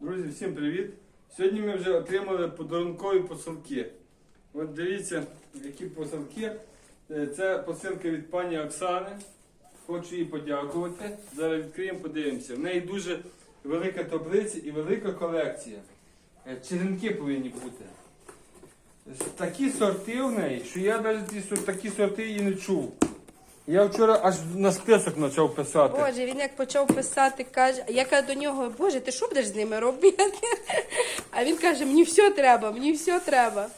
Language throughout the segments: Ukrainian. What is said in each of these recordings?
Друзі, всім привіт! Сьогодні ми вже отримали подарункові посилки. От дивіться, які посилки. Е, Це посилка від пані Оксани. Хочу їй подякувати. Зараз відкриємо, подивимося. В неї дуже велика таблиця і велика колекція. Е, Черенки повинні бути. Такі сорти в неї, що я навіть такі сорти і не чув. Я вчора аж на список почав писати. Боже, він як почав писати, каже, я кажу до нього, Боже, ти що будеш з ними робити? А він каже, мені все треба, мені все треба.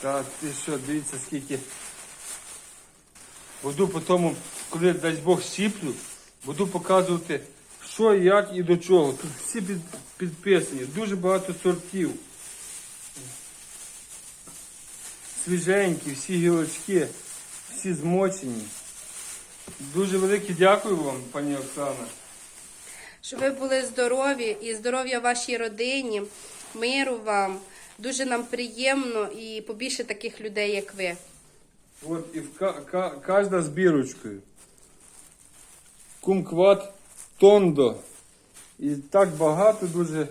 Та ти що, дивіться, скільки. Буду по тому, коли дасть Бог сіплю, буду показувати, що, як і до чого. Тут всі підписані, дуже багато сортів. Свіженькі, всі гілочки, всі змочені. Дуже велике дякую вам, пані Оксана. Щоб ви були здорові і здоров'я вашій родині, миру вам. Дуже нам приємно і побільше таких людей, як ви. От і в ка- ка- кожна з бірочкою. Кумкват Тондо. І так багато дуже.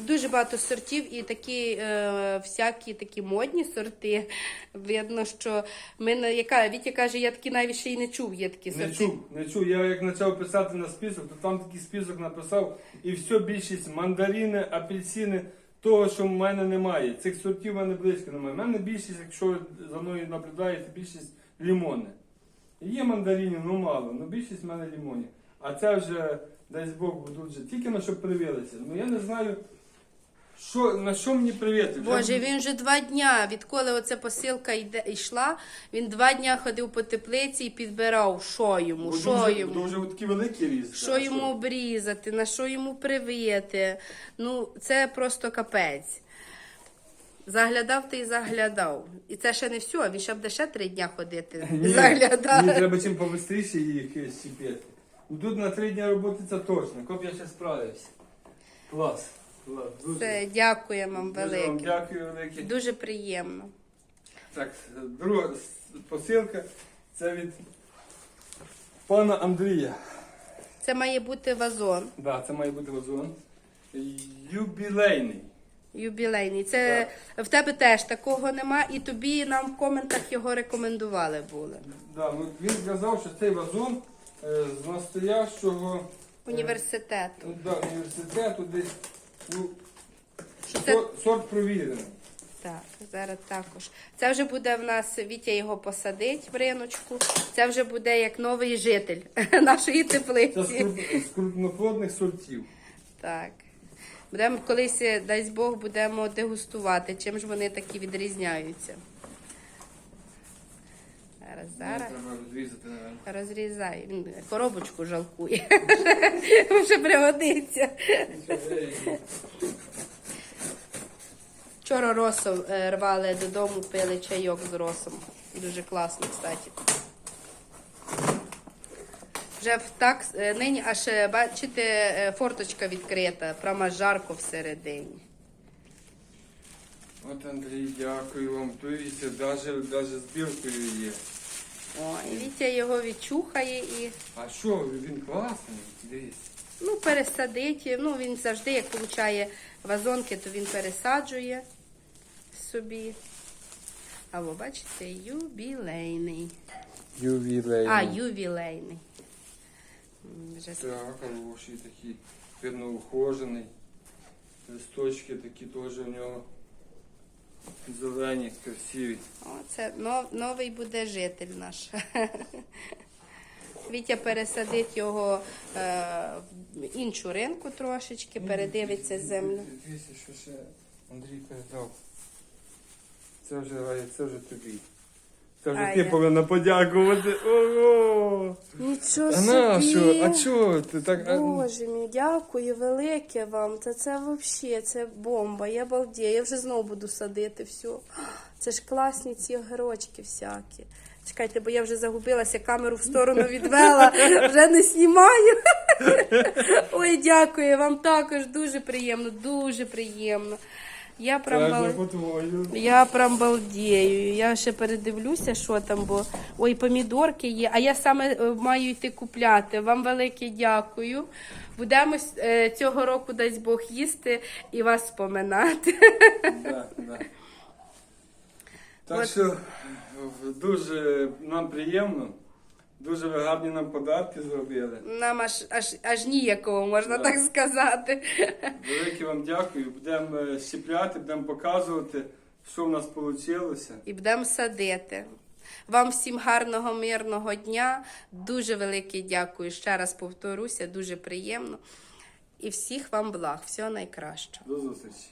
Дуже багато сортів і такі е, всякі такі модні сорти. Видно, що ми на яка Вітя каже, я такі навіть ще й не чув. Є такі сорти. Не чув, не чув. Я як почав писати на список, то там такий список написав, і все більшість мандарини, апельсини, того, що в мене немає. Цих сортів в мене близько немає. У мене більшість, якщо за мною наблюдаєте, більшість лімони. Є мандаринів, ну мало, але більшість в мене лімонів. А це вже, дасть Бог, будуть вже тільки на що привилися. Ну я не знаю, що, на що мені привити. Боже, він вже два дня, відколи оця посилка йде, йшла, він два дня ходив по теплиці і підбирав, що йому, Бо що дуже, йому. дуже такий великий ріст. Що йому обрізати, на що йому привити. Ну, це просто капець. Заглядав ти і заглядав. І це ще не все, він ще буде ще три дня ходити. Ні, заглядав. Мені треба чим побистріше їх щепити. Тут на три дні роботи це точно. Коп я ще справився. Клас. Дуже, Це дякуємо вам дуже вам дякую велике. Дуже приємно. Так, друга посилка. Це від пана Андрія. Це має бути вазон Да, це має бути вазон. Юбілейний. юбілейний. Це в тебе теж такого нема, і тобі нам в коментах його рекомендували були. Да, ну, він сказав, що цей вазон е, з настоящого е, Університету. да, університету десь. Ну, це сорт, сорт провірений. Так, зараз також. Це вже буде в нас Вітя його посадить в риночку. Це вже буде як новий житель нашої Це з, теплиці. круп- з крупноплодних сортів. Так. Будемо колись, дасть Бог, будемо дегустувати, чим ж вони такі відрізняються. Зараз. Розрізай. Коробочку жалкує. Вже пригодиться. Вчора росом е, рвали додому, пили чайок з росом. Дуже класно, кстати. Вже так, е, нині аж, бачите, е, форточка відкрита, прямо жарко всередині. От Андрій, дякую вам. Дивіться, навіть, навіть з є. О, і Вітя його відчухає і А що, він класний? Дивіться. ну, пересадить. Ну, він завжди, як получає вазонки, то він пересаджує собі. А ви бачите, юбілейний. Ювілейний. А, ювілейний. М, Вже Так, хороший такий, видно, ухожений. Листочки такі теж у нього. Зелені, красиві. Оце нов, новий буде житель наш. Вітя пересадить його е, в іншу ринку трошечки, передивиться землю. Дивіться, що ще Андрій передав. Це вже, це вже тобі. Це вже ти повинна подякувати. Ого! Нічого А на що? А чого ти так? а- Боже мій, дякую велике вам. Та це взагалі це бомба. Я балдію. Я вже знову буду садити все. Це ж класні ці огірочки всякі. Чекайте, бо я вже загубилася, камеру в сторону відвела, вже не знімаю. Ой, дякую вам також. Дуже приємно, дуже приємно. Я прям бал... Я прям балдею. Я ще передивлюся, що там, бо ой, помідорки є. А я саме е, маю йти купляти. Вам велике дякую. Будемо е, цього року, дасть Бог, їсти і вас споминати. Да, да. Так От. що дуже нам приємно, дуже ви гарні нам подарки зробили. Нам аж аж аж ніякого, можна Да. так сказати. Велике вам дякую. Будемо е, щепляти, будемо показувати, що в нас вийшло. І будемо садити. Вам всім гарного, мирного дня. Дуже велике дякую. Ще раз повторюся, дуже приємно. І всіх вам благ, всього найкращого. До зустрічі.